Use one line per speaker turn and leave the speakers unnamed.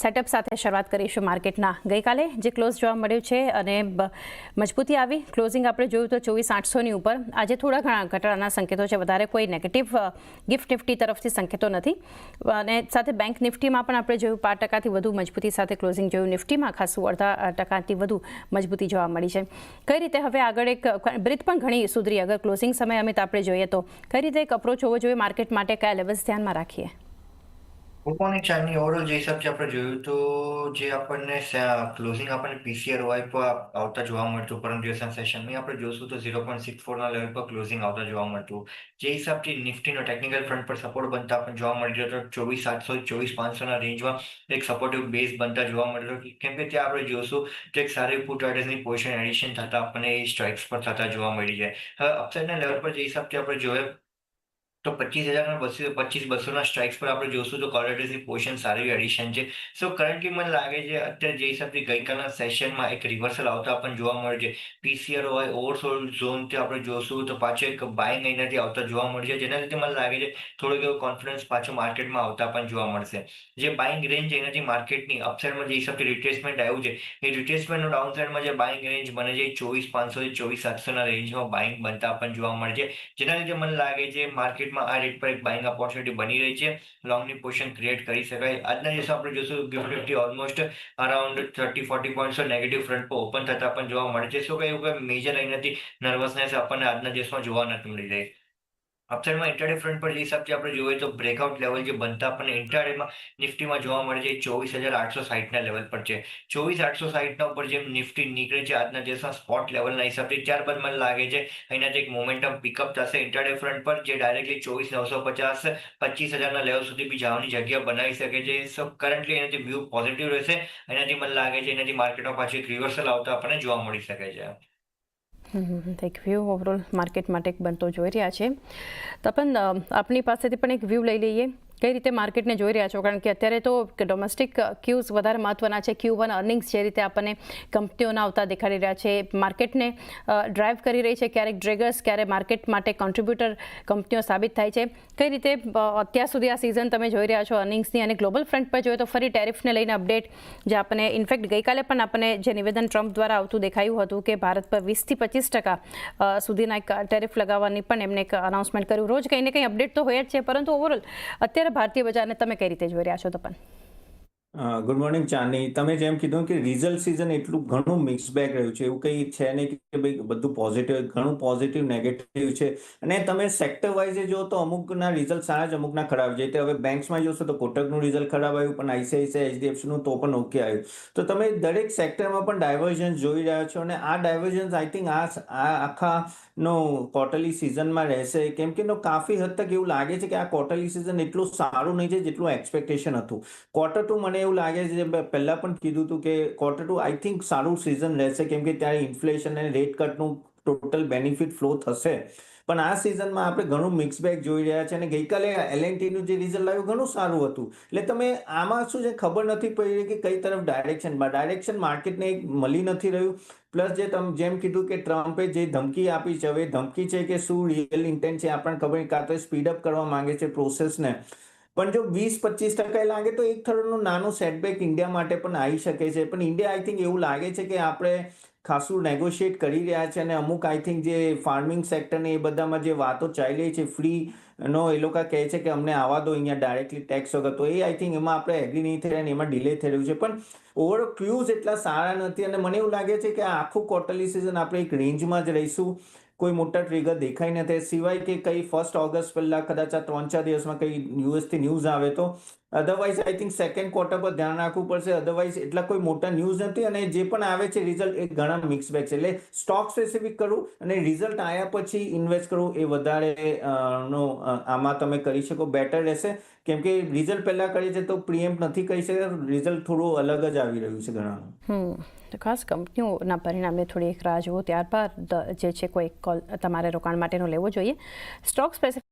Setup સાથે શરૂઆત કરીશું માર્કેટના. ગઈકાલે જે ક્લોઝ જોવા મળ્યું છે અને મજબૂતી આવી. ક્લોઝિંગ આપણે જોયું તો ચોવીસ આઠસોની ઉપર. આજે થોડા ઘણા ઘટાડાના સંકેતો છે. વધારે કોઈ નેગેટિવ ગિફ્ટ નિફ્ટી તરફથી સંકેતો નથી. અને સાથે બેંક નિફ્ટીમાં પણ આપણે જોયું પાંચ ટકાથી વધુ મજબૂતી સાથે ક્લોઝિંગ જોયું. નિફ્ટીમાં ખાસું અડધા ટકાથી વધુ મજબૂતી જોવા મળી છે. કઈ રીતે હવે આગળ એક બ્રિથ પણ ઘણી સુધરી. અગર ક્લોઝિંગ સમય અમિત આપણે જોઈએ તો. કઈ રીતે એક અપ્રોચ હોવો જોઈએ? માર્કેટ માટે કયા લેવલ્સ ધ્યાનમાં રાખીએ?
ઉપરની ચારની ઓવરઓલ જે હિસાબથી આપણે જોયું તો જે આપણને ક્લોઝિંગ આપણને પીસીઆર વાય પર આવતા જોવા મળતું પરમ દિવસના સેશનમાં આપણે જોશું તો ઝીરો પોઈન્ટ સિક્સ ફોરના લેવલ પર ક્લોઝિંગ આવતા જોવા મળતું જે હિસાબથી નિફ્ટીનો ટેકનિકલ ફ્રન્ટ પર સપોર્ટ બનતા આપણને જોવા મળ્યો હતો ચોવીસ સાતસો ચોવીસ પાંચસોના રેન્જમાં એક સપોર્ટિવ બેઝ બનતા જોવા મળ્યો હતો કેમ કે ત્યાં આપણે જોશું તો એક સારી પુટ ઓર્ડર્સની પોઝિશન એડિશન થતા આપણને એ સ્ટ્રાઇક્સ પર થતા જોવા મળી જાય હવે અપસાઇડના લેવલ પર જે હિસાબથી આપણે જોઈએ તો પચીસ હજાર બસો પચીસ બસોના સ્ટ્રાઇક્સ પર આપણે જોશું તો કોર્ડેટસની પોઝિશન સારી એડિશન છે. સો કરન્ટલી મને લાગે છે અત્યારે જે હિસાબથી ગઈકાલના સેશનમાં એક રિવર્સલ આવતા આપણને જોવા મળે છે. પીસીઆર હોય ઓવરસોલ્ડ ઝોનથી આપણે જોશું તો પાછો એક બાઇંગ અહીંયાથી આવતા જોવા મળે છે. જેના લીધે મને લાગે છે થોડોક એવો કોન્ફિડન્સ પાછો માર્કેટમાં આવતા પણ જોવા મળશે. જે બાઇંગ રેન્જ એનાથી માર્કેટની અપસાઇડમાં જે હિસાબથી રિટ્રેસમેન્ટ આવ્યું છે, એ રિટ્રેસમેન્ટનો ડાઉન સાઇડમાં જે બાઇંગ રેન્જ બને છે ચોવીસ પાંચસો ચોવીસ સાતસોના રેન્જમાં બાઇંગ બનતા પણ જોવા મળે છે. જેના લીધે મને લાગે છે માર્કેટમાં આ રેટ પર એક બાઇંગ ઓપોર્ચ્યુનિટી બની રહી છે. લોંગની પોઝિશન ક્રિએટ કરી શકાય. આજના દિવસે આપણે જોશું GIFT Nifty almost around thirty forty points negative front પર ઓપન થતા પણ જોવા મળે છે. શું કઈ મેજર અહીંયાથી નર્વસનેસ આપણને આજના દિવસમાં જોવા નથી મળી રહી. અપસાઇડમાં ઇન્ટરડે ફ્રન્ટ પર જે હિસાબથી આપણે જોઈએ તો બ્રેકઆઉટ લેવલ જે બનતા આપણને ઇન્ટરડેમાં નિફ્ટીમાં જોવા મળે છે ચોવીસ હજાર આઠસો સાહીઠના લેવલ પર છે. ચોવીસ આઠસો સાહીઠના ઉપર જેમ નિફ્ટી નીકળે છે, આજના દિવસમાં સ્પોટ લેવલના હિસાબથી ત્યારબાદ મને લાગે છે અહીંયાથી એક મોમેન્ટમ પિકઅપ થશે ઇન્ટરડે ફ્રન્ટ પર, જે ડાયરેક્ટલી ચોવીસ નવસો પચાસ પચીસ હજારના લેવલ સુધી બી જવાની જગ્યા બનાવી શકે છે. સો કરન્ટલી એનાથી વ્યૂ પોઝિટિવ રહેશે, એનાથી મને લાગે છે, એનાથી માર્કેટમાં પાછી એક રિવર્સલ આવતા આપણને જોવા મળી શકે છે.
એક વ્યૂ ઓવરઓલ માર્કેટ માટે બનતો જોઈ રહ્યા છે. તપન અ, આપની પાસેથી પણ એક વ્યૂ લઈ લઈએ. કઈ રીતે માર્કેટને જોઈ રહ્યા છો? કારણ કે અત્યારે તો ડોમેસ્ટિક ક્યુઝ વધારે મહત્વના છે. ક્યુ વન અર્નિંગ્સ જે રીતે આપણને કંપનીઓના આવતા દેખાડી રહ્યા છે. માર્કેટને ડ્રાઈવ કરી રહી છે ક્યારેક ડ્રેગર્સ ક્યારે માર્કેટ માટે કોન્ટ્રીબ્યુટર કંપનીઓ સાબિત થાય છે. કઈ રીતે અત્યાર સુધી આ સિઝન તમે જોઈ રહ્યા છો અર્નિંગ્સની અને ગ્લોબલ ફ્રન્ટ પર જોઈએ તો ફરી ટેરિફને લઈને અપડેટ જે આપણને ઇનફેક્ટ ગઈકાલે પણ આપણને જે નિવેદન ટ્રમ્પ દ્વારા આવતું દેખાયું હતું કે ભારત પર વીસથી પચીસ ટકા સુધીના એક ટેરિફ લગાવવાની પણ એમને એક અનાઉન્સમેન્ટ કર્યું. રોજ કંઈ ને કંઈ અપડેટ તો હોય જ છે. પરંતુ ઓવરઓલ અત્યારે ભારતીય બજારને તમે કઈ રીતે જોઈ રહ્યા છો તપન
ગુડ મોર્નિંગ, ચાંદની. તમે જેમ કીધું કે રિઝલ્ટ સિઝન એટલું ઘણું મિક્સ બેગ રહ્યું છે, એવું કંઈ છે નહીં કે ભાઈ બધું પોઝિટિવ ઘણું પોઝિટિવ નેગેટિવ છે. અને તમે સેક્ટર વાઇઝે જો તો અમુકના રિઝલ્ટ સારા જ, અમુકના ખરાબ. છે તે હવે બેંક્સમાં જોશો તો કોટકનું રિઝલ્ટ ખરાબ આવ્યું, પણ આઈસીઆઈસીઆઈ એચડીએફસીનું તો પણ ઓકે આવ્યું. તો તમે દરેક સેક્ટરમાં પણ ડાયવર્જન્સ જોઈ રહ્યા છો અને આ ડાયવર્જન્સ આઈ થિંક આ આ આખા નો ક્વાર્ટરલી સિઝનમાં રહેશે. કેમ કે કાફી હદ તક એવું લાગે છે કે આ ક્વાર્ટરલી સિઝન એટલું સારું નહીં છે જેટલું એક્સપેક્ટેશન હતું. ક્વાર્ટર ટુ મને એવું લાગે છે પહેલા પણ કીધું હતું કે ક્વાર્ટર ટુ આઈ થિંક સારું સિઝન રહેશે, કેમ કે ત્યારે ઇન્ફ્લેશન અને રેટ કટનું ટોટલ બેનિફિટ ફ્લો થશે. પણ આ સિઝનમાં આપણે ઘણું મિક્સ બેગ જોઈ રહ્યા છે અને ગઈકાલે એલએનટીનું જે રિઝલ્ટ આવ્યું ઘણું સારું હતું. એટલે તમે આમાં શું છે, ખબર નથી પડી રહી કે કઈ તરફ ડાયરેક્શનમાં ડાયરેક્શન માર્કેટને મળી નથી રહ્યું. પ્લસ જે તમે, જેમ કીધું કે ટ્રમ્પે જે ધમકી આપી છે, હવે ધમકી છે કે શું રિયલ ઇન્ટેન્ટ છે આપણને ખબર કાં તો સ્પીડ અપ કરવા માંગે છે પ્રોસેસને પણ જો વીસ પચીસ ટકા લાગે તો એક થોડું નાનું સેટબેક ઇન્ડિયા માટે પણ આવી શકે છે. પણ ઇન્ડિયા આઈ થિંક એવું લાગે છે કે આપણે ખાસું નેગોશિએટ કરી રહ્યા છે અને અમુક આઈ થિંક જે ફાર્મિંગ સેક્ટરને એ બધામાં જે વાતો ચાલી રહી છે ફ્રી નો, એ લોકો કહે છે કે અમને આવવા દો અહીંયા ડાયરેક્ટલી ટેક્સ વગર. તો એ આઈ થિંક એમાં આપણે એગ્રી નહીં થઈ રહ્યા એમાં ડિલે થઈ રહ્યું છે. પણ ઓવર ક્યુઝ એટલા સારા નથી અને મને એવું લાગે છે કે આખું ક્વાર્ટરલી સિઝન આપણે એક રેન્જમાં જ રહીશું. કોઈ મોટા ટ્રિગર દેખાય નથી. સિવાય કે કઈ ફર્સ્ટ ઓગસ્ટ પહેલા કદાચ આ ત્રણ ચાર દિવસમાં કઈ યુએસથી ન્યૂઝ આવે તો otherwise I think second quarter પર ધ્યાન રાખવું પડશે. અધરવાઇઝ એટલા કોઈ મોટા ન્યૂઝ નથી અને જે પણ આવે છે રિઝલ્ટ એ ઘણા મિક્સ બેગ છે. એટલે સ્ટોક સ્પેસિફિક કરવું અને રિઝલ્ટ આવ્યા પછી ઇન્વેસ્ટ કરવું એ વધારે નો આમાં તમે કરી શકો. બેટર રહેશે. કેમ કે રિઝલ્ટ પહેલા કરીએ છે તો પ્રીએમ નથી કરી શકતા રિઝલ્ટ થોડું અલગ જ આવી રહ્યું છે ઘણાનું.
તો ખાસ કંપનીઓના પરિણામે થોડી એક રાહ જુઓ ત્યારબાદ જે છે કોઈ કોલ તમારે રોકાણ માટેનો લેવો જોઈએ. Stock specific